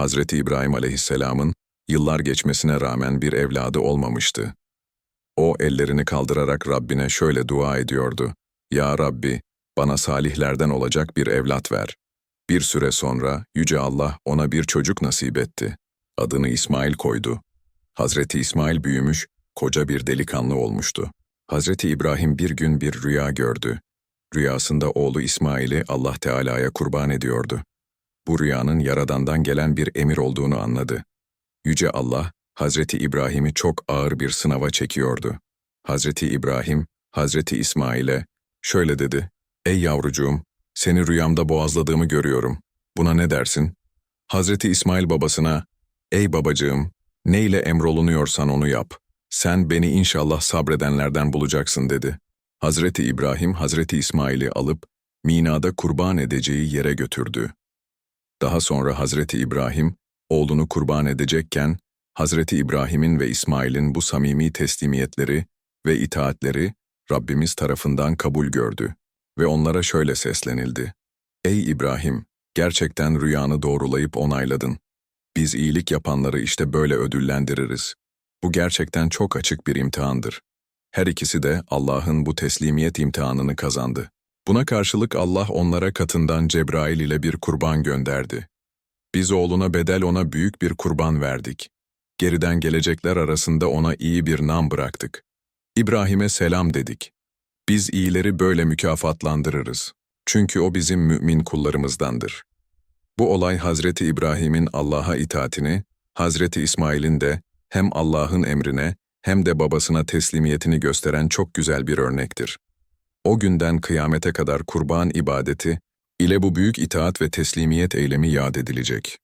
Hazreti İbrahim aleyhisselamın yıllar geçmesine rağmen bir evladı olmamıştı. O ellerini kaldırarak Rabbine şöyle dua ediyordu. Ya Rabbi, bana salihlerden olacak bir evlat ver. Bir süre sonra Yüce Allah ona bir çocuk nasip etti. Adını İsmail koydu. Hazreti İsmail büyümüş, koca bir delikanlı olmuştu. Hazreti İbrahim bir gün bir rüya gördü. Rüyasında oğlu İsmail'i Allah Teala'ya kurban ediyordu. Bu rüyanın Yaradan'dan gelen bir emir olduğunu anladı. Yüce Allah, Hazreti İbrahim'i çok ağır bir sınava çekiyordu. Hazreti İbrahim, Hazreti İsmail'e şöyle dedi, Ey yavrucuğum, seni rüyamda boğazladığımı görüyorum. Buna ne dersin? Hazreti İsmail babasına, Ey babacığım, ne ile emrolunuyorsan onu yap. Sen beni inşallah sabredenlerden bulacaksın dedi. Hazreti İbrahim, Hazreti İsmail'i alıp, Mina'da kurban edeceği yere götürdü. Daha sonra Hazreti İbrahim, oğlunu kurban edecekken, Hazreti İbrahim'in ve İsmail'in bu samimi teslimiyetleri ve itaatleri Rabbimiz tarafından kabul gördü ve onlara şöyle seslenildi. Ey İbrahim, gerçekten rüyanı doğrulayıp onayladın. Biz iyilik yapanları işte böyle ödüllendiririz. Bu gerçekten çok açık bir imtihandır. Her ikisi de Allah'ın bu teslimiyet imtihanını kazandı. Buna karşılık Allah onlara katından Cebrail ile bir kurban gönderdi. Biz oğluna bedel ona büyük bir kurban verdik. Geriden gelecekler arasında ona iyi bir nam bıraktık. İbrahim'e selam dedik. Biz iyileri böyle mükafatlandırırız. Çünkü o bizim mümin kullarımızdandır. Bu olay Hazreti İbrahim'in Allah'a itaatini, Hazreti İsmail'in de hem Allah'ın emrine hem de babasına teslimiyetini gösteren çok güzel bir örnektir. O günden kıyamete kadar kurban ibadeti ile bu büyük itaat ve teslimiyet eylemi yad edilecek.